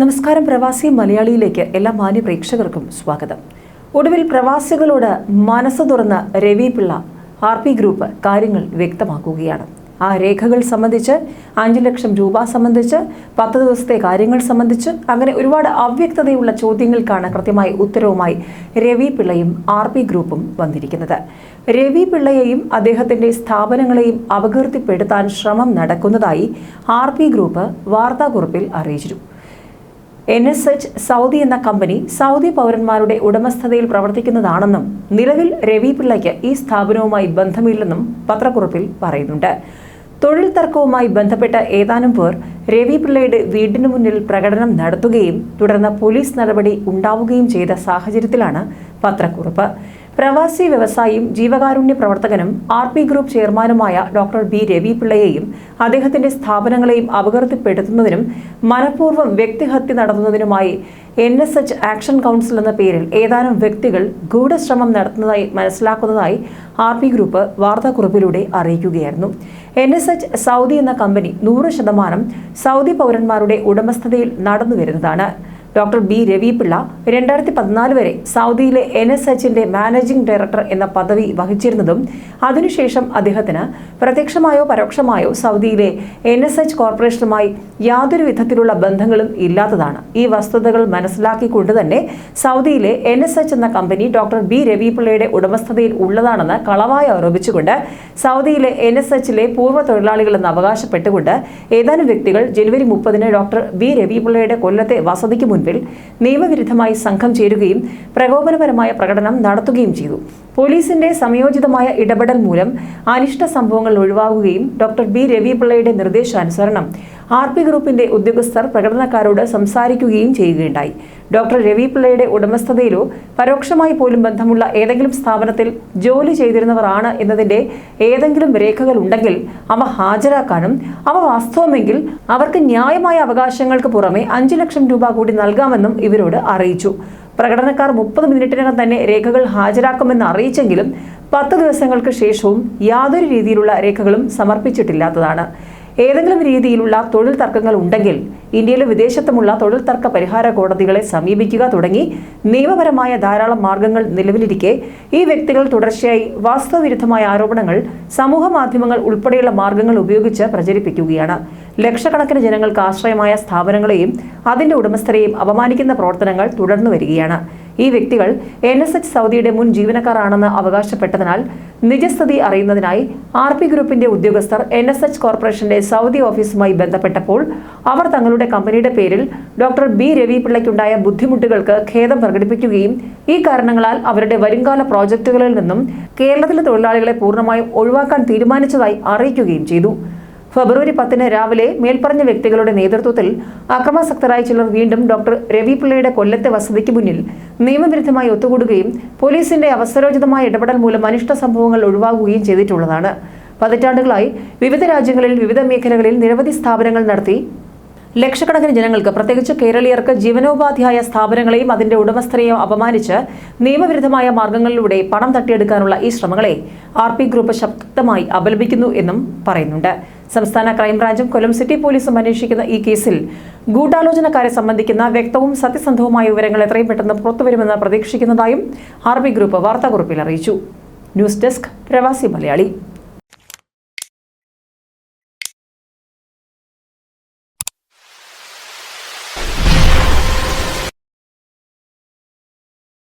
നമസ്കാരം പ്രവാസി മലയാളിയിലേക്ക് എല്ലാ മാന്യ പ്രേക്ഷകർക്കും സ്വാഗതം. ഒടുവിൽ പ്രവാസികളോട് മനസ്സ് തുറന്ന Ravi Pillai R P group കാര്യങ്ങൾ വ്യക്തമാക്കുകയാണ്. ആ രേഖകൾ സംബന്ധിച്ച് അഞ്ച് ലക്ഷം രൂപ സംബന്ധിച്ച് പത്ത് ദിവസത്തെ കാര്യങ്ങൾ സംബന്ധിച്ച് അങ്ങനെ ഒരുപാട് അവ്യക്തതയുള്ള ചോദ്യങ്ങൾക്കാണ് കൃത്യമായി ഉത്തരവുമായി രവി പിള്ളയും ആർ പി ഗ്രൂപ്പും വന്നിരിക്കുന്നത്. രവി പിള്ളയെയും അദ്ദേഹത്തിന്റെ സ്ഥാപനങ്ങളെയും അപകീർത്തിപ്പെടുത്താൻ ശ്രമം നടക്കുന്നതായി ആർ പി ഗ്രൂപ്പ് വാർത്താക്കുറിപ്പിൽ അറിയിച്ചു എൻ എസ് എച്ച് സൗദി എന്ന കമ്പനി സൗദി പൗരന്മാരുടെ ഉടമസ്ഥതയിൽ പ്രവർത്തിക്കുന്നതാണെന്നും നിലവിൽ രവി പിള്ളയ്ക്ക് ഈ സ്ഥാപനവുമായി ബന്ധമില്ലെന്നും പത്രക്കുറിപ്പിൽ പറയുന്നുണ്ട്. തൊഴിൽ തർക്കവുമായി ബന്ധപ്പെട്ട ഏതാനും പേർ രവി പിള്ളയുടെ വീടിന് മുന്നിൽ പ്രകടനം നടത്തുകയും തുടർന്ന് പോലീസ് നടപടി ഉണ്ടാവുകയും ചെയ്ത സാഹചര്യത്തിലാണ് പത്രക്കുറിപ്പ്. പ്രവാസി വ്യവസായിയും ജീവകാരുണ്യ പ്രവർത്തകനും ആർ പി ഗ്രൂപ്പ് ചെയർമാനുമായ ഡോക്ടർ ബി രവി പിള്ളയെയും അദ്ദേഹത്തിന്റെ സ്ഥാപനങ്ങളെയും അപകീർത്തിപ്പെടുത്തുന്നതിനും മനഃപൂർവം വ്യക്തിഹത്യ നടത്തുന്നതിനുമായി N S H action council എന്ന പേരിൽ ഏതാനും വ്യക്തികൾ ഗൂഢശ്രമം നടത്തുന്നതായി മനസ്സിലാക്കുന്നതായി ആർ പി ഗ്രൂപ്പ് വാർത്താക്കുറിപ്പിലൂടെ അറിയിക്കുകയായിരുന്നു. എൻ എസ് എച്ച് സൗദി എന്ന കമ്പനി നൂറ് ശതമാനം സൗദി പൗരന്മാരുടെ ഉടമസ്ഥതയിൽ നടന്നു വരുന്നതാണ് ഡോക്ടർ ബി രവിപിള്ള രണ്ടായിരത്തി പതിനാല് വരെ സൗദിയിലെ എൻ എസ് എച്ചിന്റെ മാനേജിംഗ് ഡയറക്ടർ എന്ന പദവി വഹിച്ചിരുന്നതും അതിനുശേഷം അദ്ദേഹത്തിന് പ്രത്യക്ഷമായോ പരോക്ഷമായോ സൗദിയിലെ എൻ എസ് എച്ച് കോർപ്പറേഷനുമായി യാതൊരു വിധത്തിലുള്ള ബന്ധങ്ങളും ഇല്ലാത്തതാണ്. ഈ വസ്തുതകൾ മനസ്സിലാക്കിക്കൊണ്ട് തന്നെ സൗദിയിലെ എൻ എസ് എച്ച് എന്ന കമ്പനി ഡോക്ടർ ബി രവിപിള്ളയുടെ ഉടമസ്ഥതയിൽ ഉള്ളതാണെന്ന് കളവായി ആരോപിച്ചുകൊണ്ട് സൗദിയിലെ എൻ എസ് എച്ചിലെ പൂർവ തൊഴിലാളികളെന്ന് അവകാശപ്പെട്ടുകൊണ്ട് ഏതാനും വ്യക്തികൾ ജനുവരി മുപ്പതിന് ഡോക്ടർ ബി രവിപിള്ളയുടെ കൊല്ലത്തെ വസതിക്ക് മുൻപിൽ നിയമവിരുദ്ധമായി സംഘം ചേരുകയും പ്രകോപനപരമായ പ്രകടനം നടത്തുകയും ചെയ്തു. പോലീസിന്റെ സംയോജിതമായ ഇടപെടൽ മൂലം അനിഷ്ട സംഭവങ്ങൾ ഒഴിവാകുകയും ഡോക്ടർ ബി രവിപിള്ളയുടെ നിർദ്ദേശാനുസരണം ആർ പി ഗ്രൂപ്പിന്റെ ഉദ്യോഗസ്ഥർ പ്രകടനക്കാരോട് സംസാരിക്കുകയും ചെയ്യുകയുണ്ടായി. ഡോക്ടർ രവി പിള്ളയുടെ ഉടമസ്ഥതയിലോ പരോക്ഷമായി പോലും ബന്ധമുള്ള ഏതെങ്കിലും സ്ഥാപനത്തിൽ ജോലി ചെയ്തിരുന്നവരാണ് എന്നതിന്റെ ഏതെങ്കിലും രേഖകൾ ഉണ്ടെങ്കിൽ അവ ഹാജരാക്കാനും അവ വാസ്തവമെങ്കിൽ അവർക്ക് ന്യായമായ അവകാശങ്ങൾക്ക് പുറമെ അഞ്ചു ലക്ഷം രൂപ കൂടി നൽകാമെന്നും ഇവരോട് അറിയിച്ചു. പ്രകടനക്കാർ മുപ്പത് മിനിറ്റിനകം തന്നെ രേഖകൾ ഹാജരാക്കുമെന്ന് അറിയിച്ചെങ്കിലും പത്ത് ദിവസങ്ങൾക്ക് ശേഷവും യാതൊരു രീതിയിലുള്ള രേഖകളും സമർപ്പിച്ചിട്ടില്ലാത്തതാണ്. ഏതെങ്കിലും രീതിയിലുള്ള തൊഴിൽ തർക്കങ്ങൾ ഉണ്ടെങ്കിൽ ഇന്ത്യയിലും വിദേശത്തുമുള്ള തൊഴിൽ തർക്ക പരിഹാര കോടതികളെ സമീപിക്കുക തുടങ്ങി നിയമപരമായ ധാരാളം മാർഗങ്ങൾ നിലവിലിരിക്കെ ഈ വ്യക്തികൾ തുടർച്ചയായി വാസ്തവവിരുദ്ധമായ ആരോപണങ്ങൾ സമൂഹ മാധ്യമങ്ങൾ ഉൾപ്പെടെയുള്ള മാർഗങ്ങൾ ഉപയോഗിച്ച് പ്രചരിപ്പിക്കുകയാണ്. ലക്ഷക്കണക്കിന് ജനങ്ങൾക്ക് ആശ്രയമായ സ്ഥാപനങ്ങളെയും അതിന്റെ ഉടമസ്ഥരെയും അപമാനിക്കുന്ന പ്രവർത്തനങ്ങൾ തുടർന്നു വരികയാണ്. ഈ വ്യക്തികൾ എൻ എസ് എച്ച് സൗദിയുടെ മുൻ ജീവനക്കാരാണെന്ന് അവകാശപ്പെട്ടതിനാൽ നിജസ്ഥിതി അറിയുന്നതിനായി ആർ പി ഗ്രൂപ്പിന്റെ ഉദ്യോഗസ്ഥർ എൻ എസ് എച്ച് കോർപ്പറേഷന്റെ സൗദി ഓഫീസുമായി ബന്ധപ്പെട്ടപ്പോൾ അവർ തങ്ങളുടെ കമ്പനിയുടെ പേരിൽ ഡോക്ടർ ബി രവിപിള്ളയ്ക്കുണ്ടായ ബുദ്ധിമുട്ടുകൾക്ക് ഖേദം പ്രകടിപ്പിക്കുകയും ഈ കാരണങ്ങളാൽ അവരുടെ വരുംകാല പ്രോജക്റ്റുകളിൽ നിന്നും കേരളത്തിലെ തൊഴിലാളികളെ പൂർണമായും ഒഴിവാക്കാൻ തീരുമാനിച്ചതായി അറിയിക്കുകയും ചെയ്തു. ഫെബ്രുവരി പത്തിന് രാവിലെ മേൽപ്പറഞ്ഞ വ്യക്തികളുടെ നേതൃത്വത്തിൽ അക്രമാസക്തരായ ചിലർ വീണ്ടും ഡോക്ടർ രവി പിള്ളയുടെ കൊല്ലത്തെ വസതിക്ക് മുന്നിൽ നിയമവിരുദ്ധമായി ഒത്തുകൂടുകയും പോലീസിന്റെ അവസരോചിതമായ ഇടപെടൽ മൂലം അനിഷ്ട സംഭവങ്ങൾ ഒഴിവാകുകയും ചെയ്തിട്ടുള്ളതാണ്. പതിറ്റാണ്ടുകളായി വിവിധ രാജ്യങ്ങളിൽ വിവിധ മേഖലകളിൽ നിരവധി സ്ഥാപനങ്ങൾ നടത്തി ലക്ഷക്കണക്കിന് ജനങ്ങൾക്ക് പ്രത്യേകിച്ച് കേരളീയർക്ക് ജീവനോപാധിയായ സ്ഥാപനങ്ങളെയും അതിന്റെ ഉടമസ്ഥരെയും അപമാനിച്ച് നിയമവിരുദ്ധമായ മാർഗങ്ങളിലൂടെ പണം തട്ടിയെടുക്കാനുള്ള ഈ ശ്രമങ്ങളെ ആർ ഗ്രൂപ്പ് ശക്തമായി അപലപിക്കുന്നു എന്നും പറയുന്നുണ്ട്. സംസ്ഥാന ക്രൈംബ്രാഞ്ചും കൊല്ലം സിറ്റി പോലീസും അന്വേഷിക്കുന്ന ഈ കേസിൽ ഗൂഢാലോചനക്കാരെ സംബന്ധിക്കുന്ന വ്യക്തവും സത്യസന്ധവുമായ വിവരങ്ങൾ എത്രയും പെട്ടെന്ന് പുറത്തുവരുമെന്ന് പ്രതീക്ഷിക്കുന്നതായും ആർ ഗ്രൂപ്പ് വാർത്താക്കുറിപ്പിൽ അറിയിച്ചു. ന്യൂസ് ഡെസ്ക് പ്രവാസി മലയാളി.